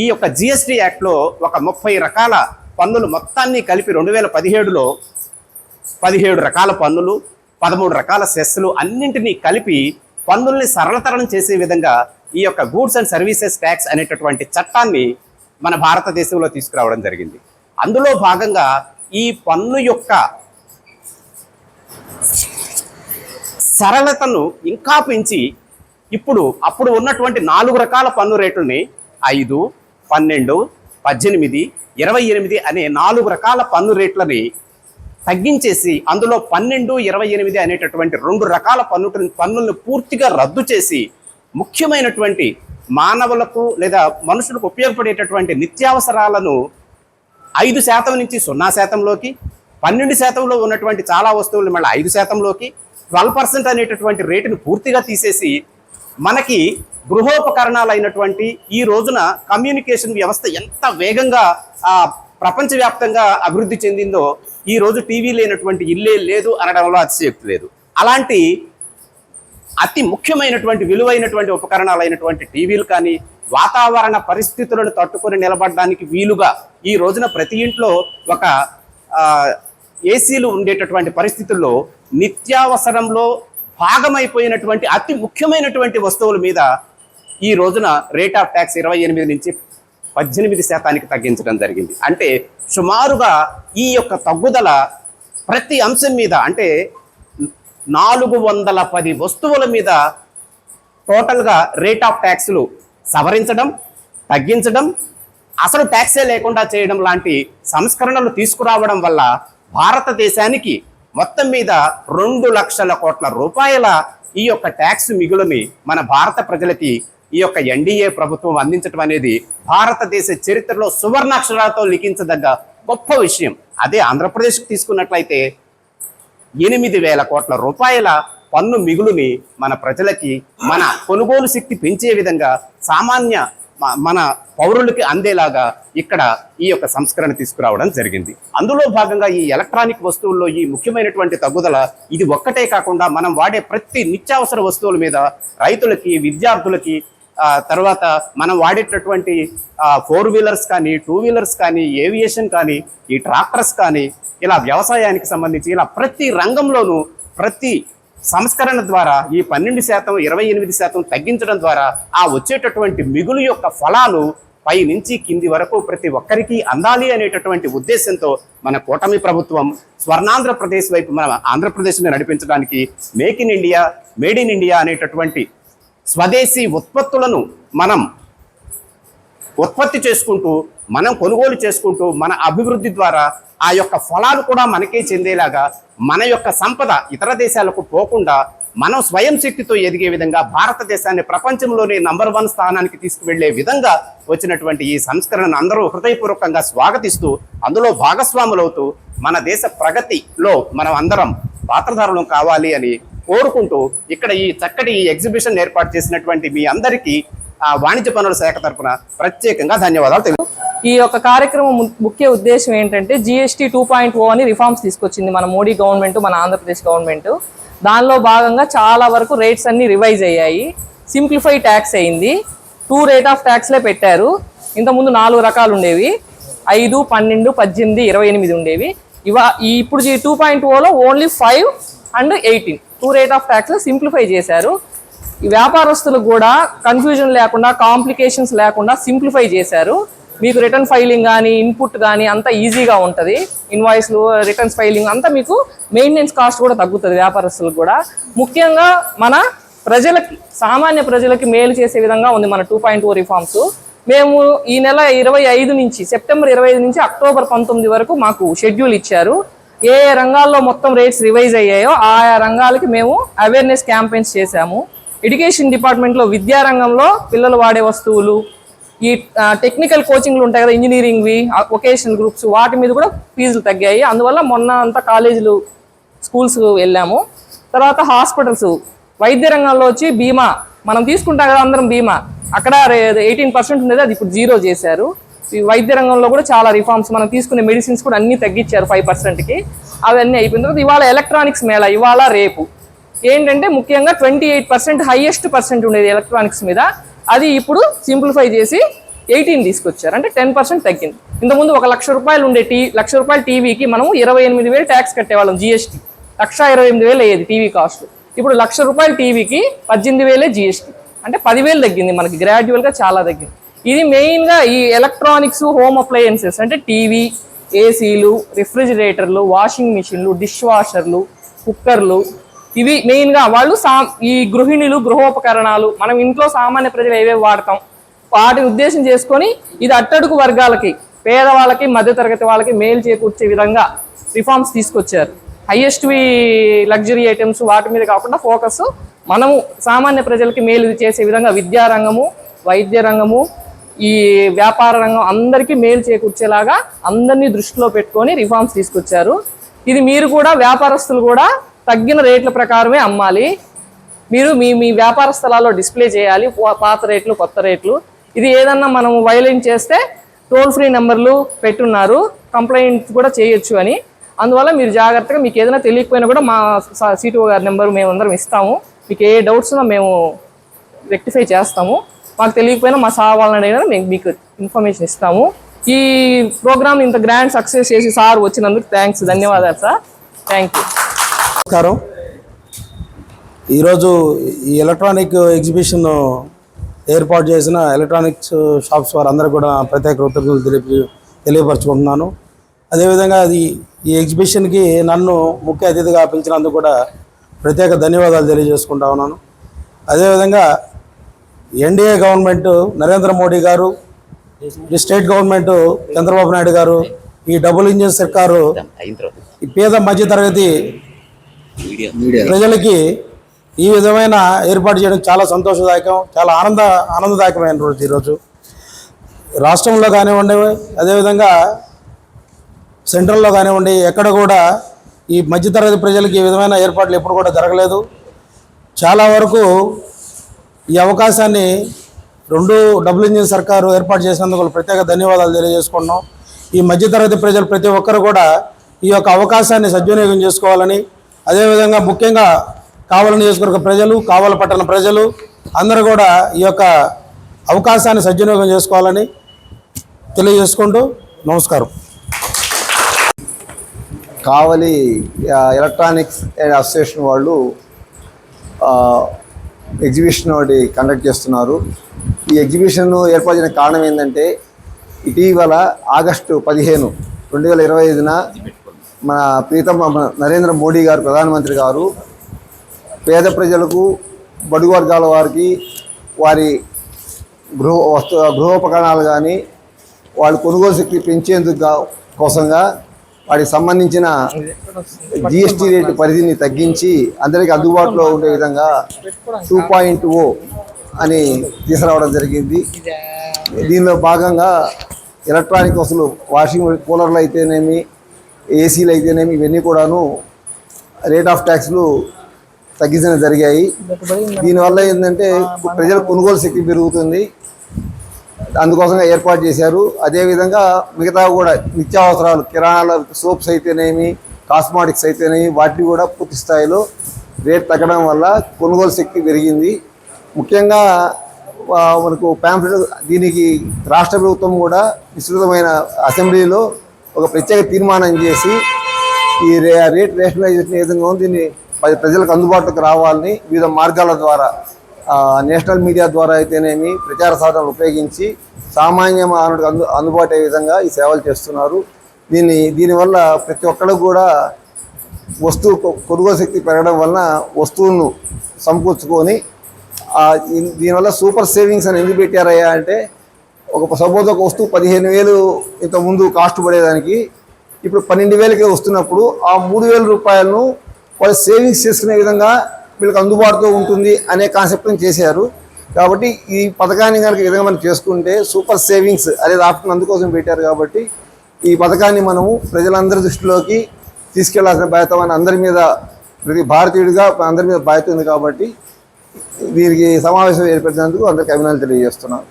ఈ యొక్క జిఎస్టి యాక్ట్లో ఒక ముప్పై రకాల పన్నులు మొత్తాన్ని కలిపి రెండు వేల పదిహేడులో పదిహేడు రకాల పన్నులు పదమూడు రకాల సెస్సులు అన్నింటినీ కలిపి పన్నుల్ని సరళతరం చేసే విధంగా ఈ యొక్క గూడ్స్ అండ్ సర్వీసెస్ ట్యాక్స్ అనేటటువంటి చట్టాన్ని మన భారతదేశంలో తీసుకురావడం జరిగింది. అందులో భాగంగా ఈ పన్ను యొక్క సరళతను ఇంకా పెంచి ఇప్పుడు అప్పుడు ఉన్నటువంటి నాలుగు రకాల పన్ను రేట్లని ఐదు పన్నెండు పద్దెనిమిది ఇరవై ఎనిమిది అనే నాలుగు రకాల పన్ను రేట్లని తగ్గించేసి అందులో పన్నెండు ఇరవై ఎనిమిది అనేటటువంటి రెండు రకాల పన్ను పన్నులను పూర్తిగా రద్దు చేసి ముఖ్యమైనటువంటి మానవులకు లేదా మనుషులకు ఉపయోగపడేటటువంటి నిత్యావసరాలను ఐదు శాతం నుంచి సున్నా శాతంలోకి పన్నెండు శాతంలో ఉన్నటువంటి చాలా వస్తువులు మళ్ళీ ఐదు శాతంలోకి ట్వెల్వ్ పర్సెంట్ అనేటటువంటి రేటును పూర్తిగా తీసేసి మనకి గృహోపకరణాలు అయినటువంటి ఈ రోజున కమ్యూనికేషన్ వ్యవస్థ ఎంత వేగంగా ప్రపంచవ్యాప్తంగా అభివృద్ధి చెందిందో ఈ రోజు టీవీ లేనటువంటి ఇల్లే లేదు అనడంలో అతిశయక్తి లేదు. అలాంటి అతి ముఖ్యమైనటువంటి విలువైనటువంటి ఉపకరణాలు అయినటువంటి టీవీలు కానీ వాతావరణ పరిస్థితులను తట్టుకొని నిలబడడానికి వీలుగా ఈ రోజున ప్రతి ఇంట్లో ఒక ఏసీలు ఉండేటటువంటి పరిస్థితుల్లో నిత్యావసరంలో భాగమైపోయినటువంటి అతి ముఖ్యమైనటువంటి వస్తువుల మీద ఈ రోజున రేట్ ఆఫ్ ట్యాక్స్ ఇరవై ఎనిమిది నుంచి పద్దెనిమిది శాతానికి తగ్గించడం జరిగింది. అంటే సుమారుగా ఈ యొక్క తగ్గుదల ప్రతి అంశం మీద అంటే నాలుగు వందల పది వస్తువుల మీద టోటల్గా రేట్ ఆఫ్ ట్యాక్స్లు సవరించడం తగ్గించడం అసలు ట్యాక్సే లేకుండా చేయడం లాంటి సంస్కరణలు తీసుకురావడం వల్ల భారతదేశానికి మొత్తం మీద రెండు లక్షల కోట్ల రూపాయల ఈ యొక్క ట్యాక్స్ మిగులుని మన భారత ప్రజలకి ఈ యొక్క ఎన్డీఏ ప్రభుత్వం అందించడం అనేది భారతదేశ చరిత్రలో సువర్ణాక్షరాలతో లిఖించదగ్గ గొప్ప విషయం. అదే ఆంధ్రప్రదేశ్కి తీసుకున్నట్లయితే ఎనిమిది వేల కోట్ల రూపాయల పన్ను మిగులుని మన ప్రజలకి మన కొనుగోలు శక్తి పెంచే విధంగా సామాన్య మన పౌరులకి అందేలాగా ఇక్కడ ఈ యొక్క సంస్కరణ తీసుకురావడం జరిగింది. అందులో భాగంగా ఈ ఎలక్ట్రానిక్ వస్తువుల్లో ఈ ముఖ్యమైనటువంటి తగ్గుదల ఇది ఒక్కటే కాకుండా మనం వాడే ప్రతి నిత్యావసర వస్తువుల మీద రైతులకి విద్యార్థులకి తర్వాత మనం వాడేటటువంటి ఫోర్ వీలర్స్ కానీ టూ వీలర్స్ కానీ ఏవియేషన్ కానీ ఈ ట్రాక్టర్స్ కానీ ఇలా వ్యవసాయానికి సంబంధించి ఇలా ప్రతి రంగంలోనూ ప్రతి సంస్కరణ ద్వారా ఈ పన్నెండు శాతం ఇరవై ఎనిమిది శాతం తగ్గించడం ద్వారా ఆ వచ్చేటటువంటి మిగులు యొక్క ఫలాలు పై నుంచి కింది వరకు ప్రతి ఒక్కరికి అందాలి అనేటటువంటి ఉద్దేశంతో మన కూటమి ప్రభుత్వం స్వర్ణాంధ్రప్రదేశ్ వైపు మన ఆంధ్రప్రదేశ్ని నడిపించడానికి make in India made in India అనేటటువంటి స్వదేశీ ఉత్పత్తులను మనం ఉత్పత్తి చేసుకుంటూ మనం కొనుగోలు చేసుకుంటూ మన అభివృద్ధి ద్వారా ఆ యొక్క ఫలాలు కూడా మనకే చెందేలాగా మన యొక్క సంపద ఇతర దేశాలకు పోకుండా మనం స్వయం శక్తితో ఎదిగే విధంగా భారతదేశాన్ని ప్రపంచంలోనే నంబర్ వన్ స్థానానికి తీసుకువెళ్ళే విధంగా వచ్చినటువంటి ఈ సంస్కరణను అందరూ హృదయపూర్వకంగా స్వాగతిస్తూ అందులో భాగస్వాములవుతూ మన దేశ ప్రగతిలో మనం అందరం పాత్రధారులం కావాలి అని కోరుకుంటూ ఇక్కడ ఈ చక్కటి ఈ ఎగ్జిబిషన్ ఏర్పాటు చేసినటువంటి మీ అందరికీ ఆ వాణిజ్య పనుల శాఖ తరపున ప్రత్యేకంగా ధన్యవాదాలు తెలుగు ఈ యొక్క కార్యక్రమం ము- ముఖ్య ఉద్దేశం ఏంటంటే జిఎస్టీ టూ పాయింట్ ఓ అని రిఫార్మ్స్ తీసుకొచ్చింది మన మోడీ గవర్నమెంట్ మన ఆంధ్రప్రదేశ్ గవర్నమెంట్ దానిలో భాగంగా చాలా వరకు రేట్స్ అన్ని రివైజ్ అయ్యాయి. సింప్లిఫై ట్యాక్స్ అయింది. టూ రేట్ ఆఫ్ ట్యాక్స్లే పెట్టారు. ఇంతకుముందు నాలుగు రకాలు ఉండేవి. ఐదు పన్నెండు పద్దెనిమిది ఇరవై ఎనిమిది ఉండేవి. ఇవా ఈ ఇప్పుడు ఈ two point Ola only five and eighteen two rate of tax simplify చేశారు. ఈ వ్యాపారస్తులకు కూడా కన్ఫ్యూజన్ లేకుండా కాంప్లికేషన్స్ లేకుండా సింప్లిఫై చేశారు. మీకు రిటర్న్ ఫైలింగ్ కానీ ఇన్పుట్ కానీ అంతా ఈజీగా ఉంటుంది. ఇన్వాయిస్లు రిటర్న్స్ ఫైలింగ్ అంతా మీకు మెయింటెనెన్స్ కాస్ట్ కూడా తగ్గుతుంది వ్యాపారస్తులకు కూడా. ముఖ్యంగా మన ప్రజలకి సామాన్య ప్రజలకి మేలు చేసే విధంగా ఉంది మన టూ పాయింట్ ఓ రిఫార్మ్స్ మేము ఈ నెల ఇరవై ఐదు నుంచి సెప్టెంబర్ ఇరవై ఐదు నుంచి అక్టోబర్ పంతొమ్మిది వరకు మాకు షెడ్యూల్ ఇచ్చారు. ఏ ఏ రంగాల్లో మొత్తం రేట్స్ రివైజ్ అయ్యాయో ఆయా రంగాలకి మేము అవేర్నెస్ క్యాంపెయిన్స్ చేశాము. ఎడ్యుకేషన్ డిపార్ట్మెంట్లో విద్యారంగంలో పిల్లలు వాడే వస్తువులు ఈ టెక్నికల్ కోచింగ్లు ఉంటాయి కదా ఇంజనీరింగ్వి వొకేషనల్ గ్రూప్స్ వాటి మీద కూడా ఫీజులు తగ్గాయి. అందువల్ల మొన్న అంతా కాలేజీలు స్కూల్స్ వెళ్ళాము. తర్వాత హాస్పిటల్స్ వైద్య రంగంలో వచ్చి బీమా మనం తీసుకుంటాం కదా అందరం బీమా అక్కడ ఎయిటీన్ పర్సెంట్ ఉండేది అది ఇప్పుడు జీరో చేశారు. వైద్య రంగంలో కూడా చాలా రిఫార్మ్స్ మనం తీసుకునే మెడిసిన్స్ కూడా అన్ని తగ్గించారు ఫైవ్ పర్సెంట్కి అవన్నీ అయిపోయిన తర్వాత ఇవాళ ఎలక్ట్రానిక్స్ మేళ ఇవాళ రేపు. ఏంటంటే ముఖ్యంగా twenty eight percent highest percent ఉండేది ఎలక్ట్రానిక్స్ మీద. అది ఇప్పుడు సింప్లిఫై చేసి ఎయిటీన్ తీసుకొచ్చారు. అంటే టెన్ పర్సెంట్ తగ్గింది. ఇంతకుముందు ఒక లక్ష రూపాయలు ఉండే టీ లక్ష రూపాయల టీవీకి మనం ఇరవై ఎనిమిది వేలు ట్యాక్స్ కట్టేవాళ్ళం జిఎస్టీ లక్ష ఇరవై ఎనిమిది వేలు అయ్యేది టీవీ కాస్ట్ ఇప్పుడు లక్ష రూపాయల టీవీకి పద్దెనిమిది వేలే జిఎస్టీ అంటే పదివేలు తగ్గింది మనకి. గ్రాడ్యువల్గా చాలా తగ్గింది. ఇది మెయిన్గా ఈ ఎలక్ట్రానిక్స్ హోమ్ అప్లయన్సెస్ అంటే టీవీ ఏసీలు రిఫ్రిజిరేటర్లు వాషింగ్ మిషన్లు డిష్ వాషర్లు కుక్కర్లు ఇవి మెయిన్గా వాళ్ళు సా ఈ గృహిణులు గృహోపకరణాలు మనం ఇంట్లో సామాన్య ప్రజలు ఏవేవి వాడతాం? వాటిని ఉద్దేశం చేసుకొని ఇది అట్టడుగు వర్గాలకి పేదవాళ్ళకి మధ్యతరగతి వాళ్ళకి మేలు చేకూర్చే విధంగా రిఫార్మ్స్ తీసుకొచ్చారు. హయ్యెస్ట్వి లగ్జరీ ఐటమ్స్ వాటి మీద కాకుండా ఫోకస్ మనము సామాన్య ప్రజలకి మేలు చేసే విధంగా విద్యారంగము వైద్య రంగము ఈ వ్యాపార రంగం అందరికీ మేలు చేకూర్చేలాగా అందరినీ దృష్టిలో పెట్టుకొని రిఫార్మ్స్ తీసుకొచ్చారు. ఇది మీరు కూడా వ్యాపారస్తులు కూడా తగ్గిన రేట్ల ప్రకారమే అమ్మాలి. మీరు మీ మీ వ్యాపార స్థలాల్లో డిస్ప్లే చేయాలి పాత రేట్లు కొత్త రేట్లు. ఇది ఏదన్నా మనం వైలెంట్ చేస్తే టోల్ ఫ్రీ నెంబర్లు పెట్టున్నారు. కంప్లైంట్ కూడా చేయొచ్చు అని. అందువల్ల మీరు జాగ్రత్తగా మీకు ఏదైనా తెలియకపోయినా కూడా మా సిటిఓ గారి నెంబర్ మేము అందరం ఇస్తాము. మీకు ఏ డౌట్స్ ఉన్నా మేము రెక్టిఫై చేస్తాము. మాకు తెలియకపోయినా మా సార్ వాళ్ళని అడిగినా మేము మీకు ఇన్ఫర్మేషన్ ఇస్తాము. ఈ ప్రోగ్రామ్ ఇంత గ్రాండ్ సక్సెస్ చేసి సార్ వచ్చినందుకు థ్యాంక్స్ ధన్యవాదాలు సార్. థ్యాంక్ యూ నమస్కారం. ఈరోజు ఈ ఎలక్ట్రానిక్ ఎగ్జిబిషన్ ఏర్పాటు చేసిన ఎలక్ట్రానిక్స్ షాప్స్ వారందరూ కూడా ప్రత్యేక కృతజ్ఞతలు తెలిపి తెలియపరచుకుంటున్నాను. అదేవిధంగా అది ఈ ఎగ్జిబిషన్కి నన్ను ముఖ్య అతిథిగా పిలిచినందుకు కూడా ప్రత్యేక ధన్యవాదాలు తెలియజేసుకుంటా ఉన్నాను. అదేవిధంగా ఎన్డీఏ గవర్నమెంట్ నరేంద్ర మోడీ గారు ఈ స్టేట్ గవర్నమెంట్ చంద్రబాబు నాయుడు గారు ఈ డబుల్ ఇంజిన్ సర్కారు ఈ పేద మధ్యతరగతి ప్రజలకి ఈ విధమైన ఏర్పాటు చేయడం చాలా సంతోషదాయకం చాలా ఆనంద ఆనందదాయకమైన రోజు ఈరోజు. రాష్ట్రంలో కానివ్వండి అదేవిధంగా సెంట్రల్లో కానివ్వండి ఎక్కడ కూడా ఈ మధ్యతరగతి ప్రజలకి ఈ విధమైన ఏర్పాట్లు ఎప్పుడు కూడా జరగలేదు. చాలా వరకు ఈ అవకాశాన్ని రెండు డబుల్ ఇంజిన్ సర్కారు ఏర్పాటు చేసినందుకు ప్రత్యేక ధన్యవాదాలు తెలియజేసుకుంటున్నాం. ఈ మధ్యతరగతి ప్రజలు ప్రతి ఒక్కరు కూడా ఈ యొక్క అవకాశాన్ని సద్వినియోగం చేసుకోవాలని అదేవిధంగా ముఖ్యంగా కావల నియోజకవర్గ ప్రజలు కావల పట్టణ ప్రజలు అందరూ కూడా ఈ యొక్క అవకాశాన్ని సద్వినియోగం చేసుకోవాలని తెలియజేసుకుంటూ నమస్కారం. కావలి ఎలక్ట్రానిక్స్ అసోసియేషన్ వాళ్ళు ఎగ్జిబిషన్ ఒకటి కండక్ట్ చేస్తున్నారు. ఈ ఎగ్జిబిషన్ ఏర్పాటు చేసిన కారణం ఏంటంటే ఇటీవల ఆగస్టు పదిహేను రెండు వేల ఇరవై ఐదున మన ప్రీతమ నరేంద్ర మోడీ గారు ప్రధానమంత్రి గారు పేద ప్రజలకు బడుగు వర్గాల వారికి వారి గృహ వస్తు గృహోపకరణాలు కానీ వాళ్ళ కొనుగోలు శక్తి పెంచేందుకు కోసంగా వాటికి సంబంధించిన జిఎస్టీ రేటు పరిధిని తగ్గించి అందరికీ అందుబాటులో ఉండే విధంగా టూ పాయింట్ ఓ అని తీసుకురావడం జరిగింది. దీనిలో భాగంగా ఎలక్ట్రానిక్ వస్తువులు వాషింగ్ కూలర్లు అయితేనేమి ఏసీలు అయితేనేమి ఇవన్నీ కూడాను రేట్ ఆఫ్ ట్యాక్స్లు తగ్గించడం జరిగాయి. దీనివల్ల ఏంటంటే ప్రజల కొనుగోలు శక్తి పెరుగుతుంది. అందుకోసంగా ఏర్పాటు చేశారు. అదేవిధంగా మిగతా కూడా నిత్యావసరాలు కిరాణాల సోప్స్ అయితేనేమి కాస్మాటిక్స్ అయితేనేమి వాటిని కూడా పూర్తి స్థాయిలో రేట్ తగ్గడం వల్ల కొనుగోలు శక్తి పెరిగింది. ముఖ్యంగా మనకు ప్యాంప్లెట్ దీనికి రాష్ట్ర ప్రభుత్వం కూడా విస్తృతమైన అసెంబ్లీలో ఒక ప్రత్యేక తీర్మానం చేసి ఈ రే రేట్ రేషనలైజేషన్ ఏ విధంగా ఉంది దీన్ని ప్రజలకు అందుబాటులోకి రావాలని వివిధ మార్గాల ద్వారా నేషనల్ మీడియా ద్వారా అయితేనేమి ప్రచార సాధనలు ఉపయోగించి సామాన్య మానవుడికి అందు అందుబాటు అయ్యే విధంగా ఈ సేవలు చేస్తున్నారు. దీన్ని దీనివల్ల ప్రతి ఒక్కరు కూడా వస్తువు కొ- కొనుగోలు శక్తి పెరగడం వలన వస్తువులను సమకూర్చుకొని దీనివల్ల సూపర్ సేవింగ్స్ అని ఎందుకు పెట్టారయ్యా అంటే ఒక సపోజ్ ఒక వస్తువు పదిహేను వేలు ఇంత ముందు కాస్ట్ పడేదానికి ఇప్పుడు పన్నెండు వేలకే వస్తున్నప్పుడు ఆ మూడు వేల రూపాయలను వాళ్ళు సేవింగ్స్ చేసుకునే విధంగా వీళ్ళకి అందుబాటులో ఉంటుంది అనే కాన్సెప్ట్ని చేశారు. కాబట్టి ఈ పథకాన్ని కనుక విధంగా మనం చేసుకుంటే సూపర్ సేవింగ్స్ అనేది ఆప్షన్ అందుకోసం పెట్టారు కాబట్టి ఈ పథకాన్ని మనము ప్రజలందరి దృష్టిలోకి తీసుకెళ్ళాల్సిన బాధ్యత మన అందరి మీద ప్రతి భారతీయుడిగా అందరి మీద బాధ్యత ఉంది కాబట్టి దీనికి సమావేశం ఏర్పడినందుకు అందరికీ అభినందనలు తెలియజేస్తున్నాను.